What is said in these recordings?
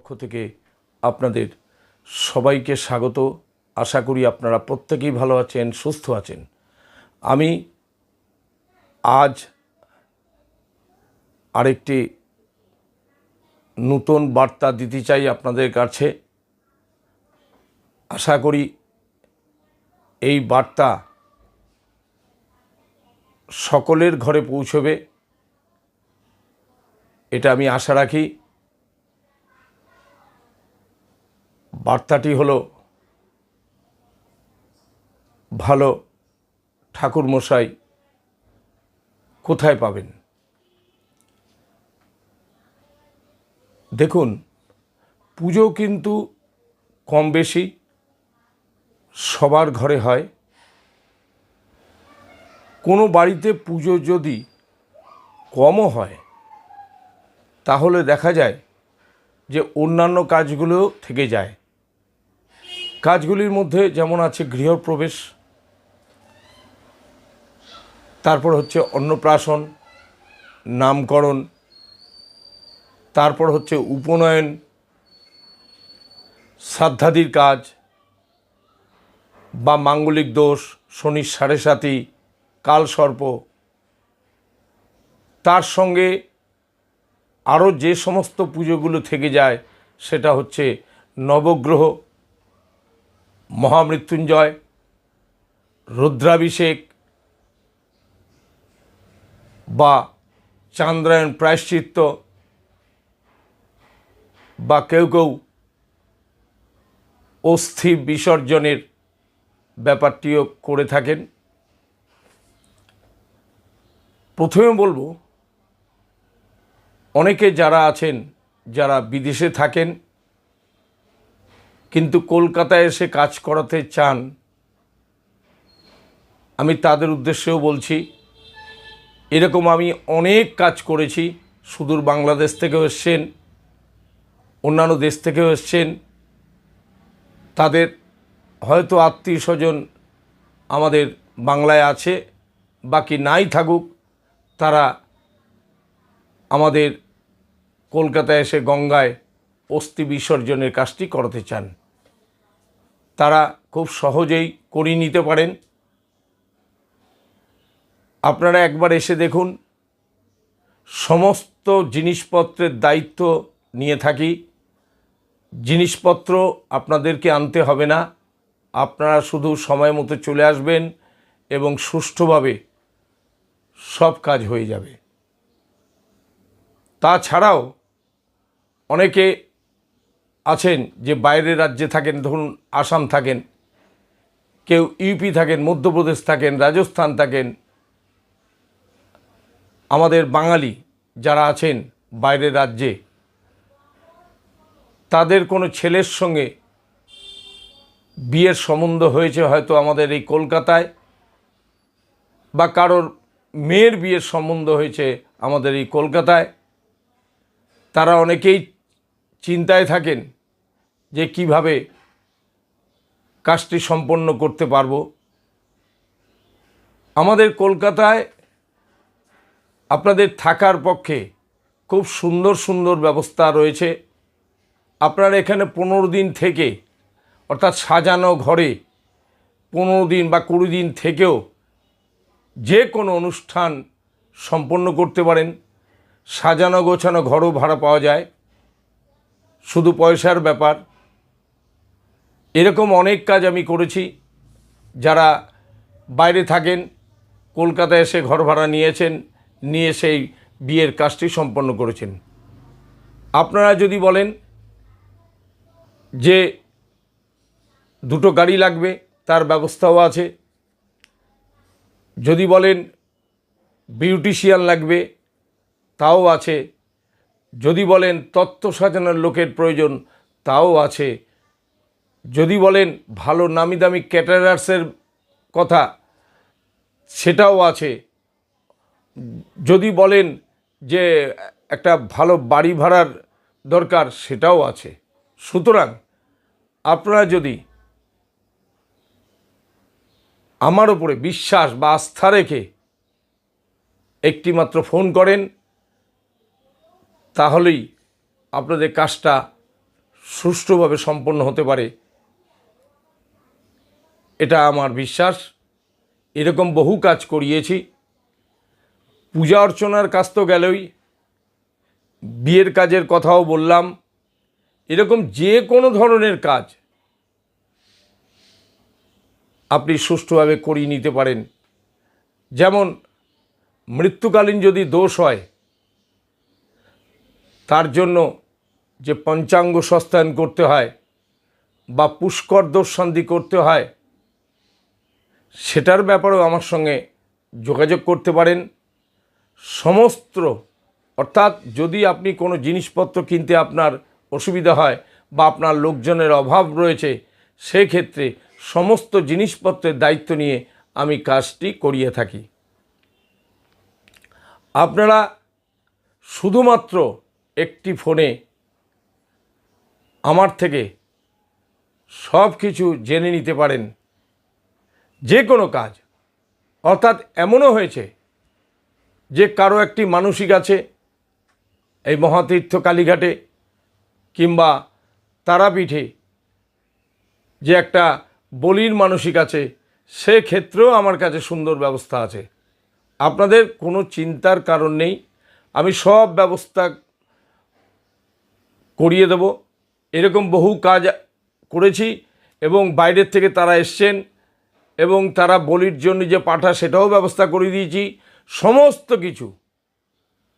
পক্ষ থেকে আপনাদের সবাইকে স্বাগত। আশা করি আপনারা প্রত্যেকেই ভালো আছেন, সুস্থ আছেন। আমি আজ আরেকটি নতুন বার্তা দিতে চাই আপনাদের কাছে। আশা করি এই বার্তা সকলের ঘরে পৌঁছবে। এটা আমি আশা রাখি। বার্তাটি হলো, ভালো ঠাকুরমশাই কোথায় পাবেন? দেখুন, পুজো কিন্তু কম বেশি সবার ঘরে হয়। কোনো বাড়িতে পুজো যদি কমও হয়, তাহলে দেখা যায় যে অন্যান্য কাজগুলো থেকে যায়। কাজগুলির মধ্যে যেমন আছে গৃহপ্রবেশ, তারপর হচ্ছে অন্নপ্রাশন, নামকরণ, তারপর হচ্ছে উপনয়ন, শ্রাদ্ধাদির কাজ বা মাঙ্গলিক দোষ, শনির সাড়ে সাতি, কালসর্প। তার সঙ্গে আরও যে সমস্ত পুজোগুলো থেকে যায়, সেটা হচ্ছে নবগ্রহ মহামৃত্যুঞ্জয়, রুদ্রাভিষেক বা চান্দ্রায়ণ প্রায়শ্চিত্ত বা কেউ কেউ অস্থি বিসর্জনের ব্যাপারটিও করে থাকেন। প্রথমে বলব, অনেকে যারা আছেন, যারা বিদেশে থাকেন কিন্তু কলকাতায় এসে কাজ করাতে চান, আমি তাদের উদ্দেশ্যেও বলছি, এরকম আমি অনেক কাজ করেছি, সুদূর বাংলাদেশ থেকেও এসছেন, অন্যান্য দেশ থেকেও এসছেন, তাদের হয়তো আত্মীয় স্বজন আমাদের বাংলায় আছে, বাকি নাই থাকুক, তারা আমাদের কলকাতায় এসে গঙ্গায় অস্থি বিসর্জনের কাজটি করাতে চান। তারা খুব সহজেই করিয়ে নিতে পারেন। আপনারা একবার এসে দেখুন। সমস্ত জিনিসপত্রের দায়িত্ব নিয়ে থাকি। জিনিসপত্র আপনাদেরকে আনতে হবে না। আপনারা শুধু সময় মতো চলে আসবেন এবং সুষ্ঠুভাবে সব কাজ হয়ে যাবে। তাছাড়াও অনেকে আছেন, যে বাইরের রাজ্যে থাকেন, ধরুন আসাম থাকেন, কেউ ইউপি থাকেন, মধ্যপ্রদেশ থাকেন, রাজস্থান থাকেন, আমাদের বাঙালি যারা আছেন বাইরের রাজ্যে, তাদের কোনো ছেলের সঙ্গে বিয়ের সম্বন্ধ হয়েছে হয়তো আমাদের এই কলকাতায়, বা কারোর মেয়ের বিয়ের সম্বন্ধ হয়েছে আমাদের এই কলকাতায়, তারা অনেকেই চিন্তায় থাকেন যে কীভাবে কাজটি সম্পন্ন করতে পারব। আমাদের কলকাতায় আপনাদের থাকার পক্ষে খুব সুন্দর সুন্দর ব্যবস্থা রয়েছে। আপনারা এখানে পনেরো দিন থেকে, অর্থাৎ সাজানো ঘরে পনেরো দিন বা কুড়ি দিন থেকেও যে কোনো অনুষ্ঠান সম্পন্ন করতে পারেন। সাজানো গোছানো ঘরও ভাড়া পাওয়া যায়। শুধু পয়সার ব্যাপার। এরকম অনেক কাজ আমি করেছি। যারা বাইরে থাকেন, কলকাতায় এসে ঘর ভাড়া নিয়েছেন, নিয়ে সেই বিয়ের কাজটি সম্পন্ন করেছেন। আপনারা যদি বলেন যে দুটো গাড়ি লাগবে, তার ব্যবস্থাও আছে। যদি বলেন বিউটিশিয়ান লাগবে, তাও আছে। যদি বলেন তত্ত্ব সাজানোর লোকের প্রয়োজন, তাও আছে। যদি বলেন ভালো নামি দামি ক্যাটারার্সের কথা, সেটাও আছে। যদি বলেন যে একটা ভালো বাড়ি ভাড়ার দরকার, সেটাও আছে। সুতরাং আপনারা যদি আমার ওপরে বিশ্বাস বা আস্থা রেখে একটিমাত্র ফোন করেন তাহলেই আপনাদের কাজটা সুষ্ঠুভাবে সম্পন্ন হতে পারে। এটা আমার বিশ্বাস। এরকম বহু কাজ করিয়েছি। পূজা অর্চনার কাজ তো গেলই। বিয়ের কাজের কথাও বললাম। এরকম যে কোনো ধরনের কাজ আপনি সুষ্ঠুভাবে করিয়ে নিতে পারেন। যেমন মৃত্যুকালীন যদি দোষ হয় জন্য যে পঞ্চাঙ্গ সস্তায়ন করতে হয় বা পুষ্কর দোষ শান্তি করতে হয়, সেটার ব্যাপারেও আমার সঙ্গে যোগাযোগ করতে পারেন। সমস্ত, অর্থাৎ যদি আপনি কোনো জিনিসপত্র কিনতে আপনার অসুবিধা হয় বা আপনার লোকজনের অভাব রয়েছে, সেক্ষেত্রে সমস্ত জিনিসপত্রের দায়িত্ব নিয়ে আমি কাজটি করিয়ে থাকি। আপনারা শুধুমাত্র একটি ফোনে আমার থেকে সব কিছু জেনে নিতে পারেন। যে কোনো কাজ। অর্থাৎ এমনও হয়েছে যে কারও একটি মানসিক আছে, এই মহাতীর্থ কালীঘাটে কিংবা তারাপীঠে যে একটা বলির মানসিক আছে সেক্ষেত্রেও আমার কাছে সুন্দর ব্যবস্থা আছে। আপনাদের কোনো চিন্তার কারণ নেই। আমি সব ব্যবস্থা করিয়ে দেব। এরকম বহু কাজ করেছি এবং বাইরের থেকে তারা এসছেন এবং তারা বলির জন্য যে পাঠা সেটাও ব্যবস্থা করে দিয়েছি। সমস্ত কিছু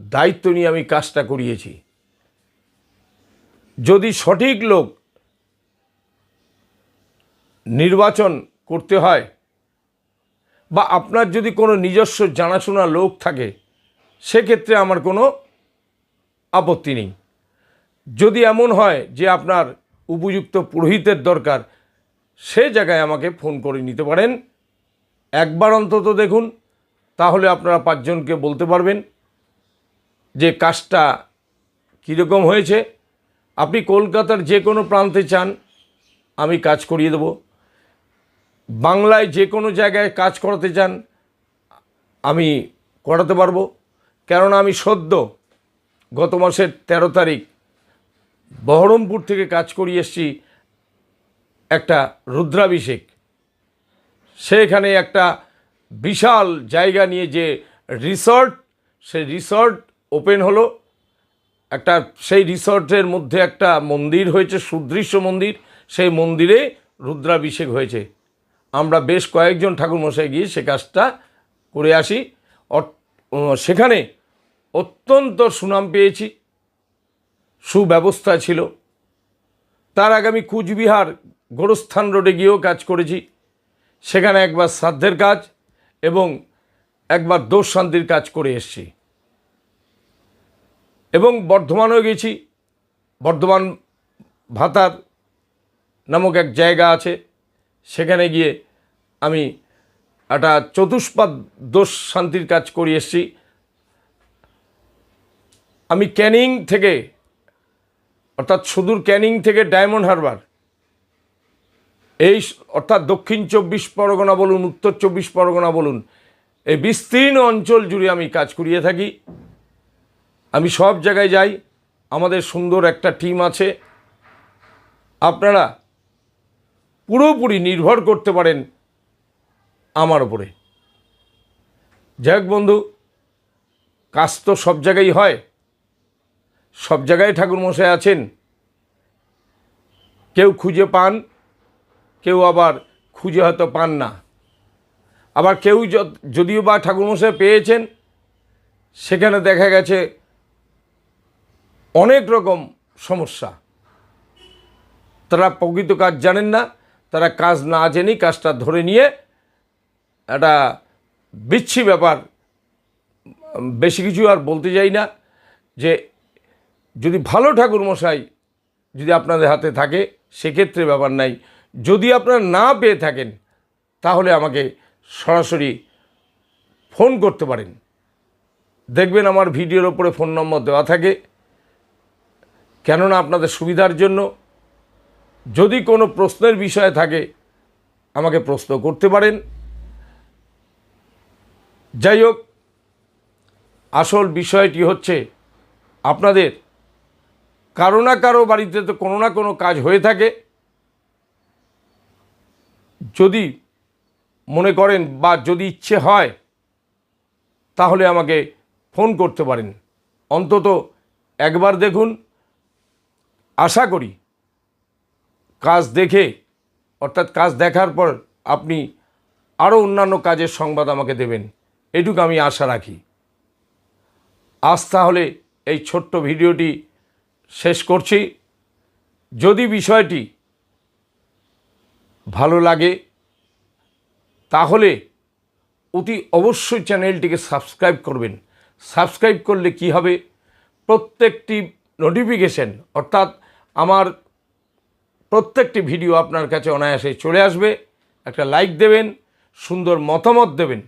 দায়িত্ব নিয়ে আমি কাজটা করিয়েছি। যদি সঠিক লোক নির্বাচন করতে হয় বা আপনার যদি কোনো নিজস্ব জানাশোনা লোক থাকে, সেক্ষেত্রে আমার কোনো আপত্তি নেই। যদি এমন হয় যে আপনার উপযুক্ত পুরোহিতের দরকার, সে জায়গায় আমাকে ফোন করে নিতে পারেন। একবার অন্তত দেখুন, তাহলে আপনারা পাঁচজনকে বলতে পারবেন যে কাজটা কীরকম হয়েছে। আপনি কলকাতার যে কোনো প্রান্তে চান, আমি কাজ করিয়ে দেব। বাংলায় যে কোনো জায়গায় কাজ করাতে চান, আমি করাতে পারব। কেননা আমি সদ্য গত মাসের তেরো তারিখ বহরমপুর থেকে কাজ করিয়ে এসছি একটা রুদ্রাভিষেক। সেখানে একটা বিশাল জায়গা নিয়ে যে রিসর্ট, সেই রিসর্ট ওপেন হলো। একটা সেই রিসর্টের মধ্যে একটা মন্দির হয়েছে, সুদৃশ্য মন্দির। সেই মন্দিরে রুদ্রাভিষেক হয়েছে। আমরা বেশ কয়েকজন ঠাকুরমশাই গিয়ে সে কাজটা করে আসি। সেখানে অত্যন্ত সুনাম পেয়েছি। সুব্যবস্থা ছিল। তার আগে আমি কুচবিহার গোরস্থান রোডে গিয়েও কাজ করেছি। সেখানে একবার শ্রাদ্ধের কাজ এবং একবার দোষ শান্তির কাজ করে এসেছি। এবং বর্ধমানেও গেছি। বর্ধমান ভাতার নামক এক জায়গা আছে। সেখানে গিয়ে আমি একটা চতুষ্পাদ দোষ শান্তির কাজ করে এসেছি। আমি ক্যানিং থেকে অর্থাৎ সুদূর ক্যানিং থেকে ডায়মন্ড হারবার। এই অর্থাৎ দক্ষিণ চব্বিশ পরগনা বলুন, উত্তর চব্বিশ পরগনা বলুন, এই বিস্তীর্ণ অঞ্চল জুড়ে আমি কাজ করিয়ে থাকি। আমি সব জায়গায় যাই, আমাদের সুন্দর একটা টিম আছে। আপনারা পুরোপুরি নির্ভর করতে পারেন আমার ওপরে যাই বন্ধু, কাজ তো সব জায়গায় হয়। সব জায়গায় ঠাকুরমশাই আছেন। কেউ খুঁজে পান, কেউ আবার খুঁজে হয়তো পান না। আবার কেউ যদিও বা ঠাকুরমশাই পেয়েছেন, সেখানে দেখা গেছে অনেক রকম সমস্যা। তারা প্রকৃত কাজ জানেন না, তারা কাজ না জেনেই কাজটা ধরে নিয়ে একটা বিচ্ছি ব্যাপার বেশি কিছু আর বলতে যাই না যে যদি ভালো ঠাকুর মশাই যদি আপনাদের হাতে থাকে, সেক্ষেত্রে ব্যাপার নাই। যদি আপনারা না পেয়ে থাকেন, তাহলে আমাকে সরাসরি ফোন করতে পারেন। দেখবেন আমার ভিডিওর ওপরে ফোন নম্বর দেওয়া থাকে। কেননা আপনাদের সুবিধার জন্য যদি কোনো প্রশ্নের বিষয় থাকে, আমাকে প্রশ্ন করতে পারেন। যাই হোক, আসল বিষয়টি হচ্ছে আপনাদের কারও না কারও বাড়িতে তো কোনো না কোনো কাজ হয়ে থাকে। যদি মনে করেন বা যদি ইচ্ছে হয়, তাহলে আমাকে ফোন করতে পারেন। অন্তত একবার দেখুন। আশা করি কাজ দেখে, অর্থাৎ কাজ দেখার পর আপনি আরও অন্যান্য কাজের সংবাদ আমাকে দেবেন। এটুকু আমি আশা রাখি। আজ তাহলে এই ছোট্ট ভিডিওটি শেষ করছি। যদি বিষয়টি ভালো লাগে, তাহলে অতি অবশ্যই চ্যানেলটিকে সাবস্ক্রাইব করবেন। সাবস্ক্রাইব করলে কি হবে? প্রত্যেকটি নোটিফিকেশন, অর্থাৎ আমার প্রত্যেকটি ভিডিও আপনার কাছে অনায়াসে চলে আসবে। একটা লাইক দেবেন, সুন্দর মতামত দেবেন।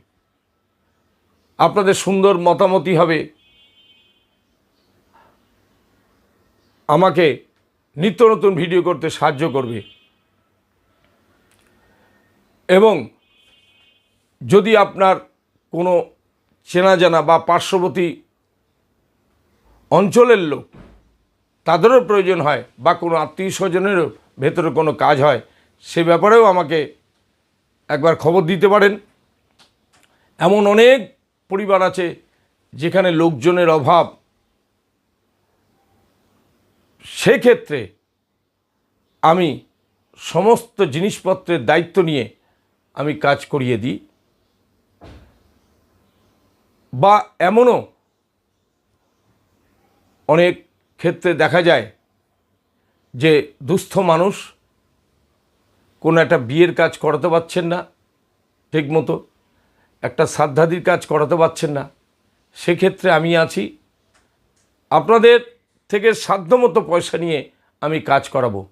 আপনাদের সুন্দর মতামতই হবে। আমাকে নিত্য নতুন ভিডিও করতে সাহায্য করবে। এবং যদি আপনার কোনো চেনা জানা বা পার্শ্ববর্তী অঞ্চলের লোক তাদেরও প্রয়োজন হয় বা কোনো আত্মীয় স্বজনেরও ভেতরে কোনো কাজ হয়, সে ব্যাপারেও আমাকে একবার খবর দিতে পারেন। এমন অনেক পরিবার আছে যেখানে লোকজনের অভাব সেক্ষেত্রে আমি সমস্ত জিনিসপত্রের দায়িত্ব নিয়ে আমি কাজ করিয়ে দিই বা এমনও অনেক ক্ষেত্রে দেখা যায় যে দুস্থ মানুষ কোনো একটা বিয়ের কাজ করাতে পারছেন না ঠিক মতো একটা শ্রাদ্ধাদির কাজ করাতে পারছেন না, সেক্ষেত্রে আমি আছি। আপনাদের থেকে সাধ্যমতো পয়সা নিয়ে আমি কাজ করাবো।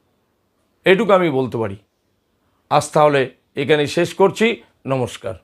এটুকু আমি বলতে পারি। আজ তাহলে এখানে শেষ করছি। নমস্কার।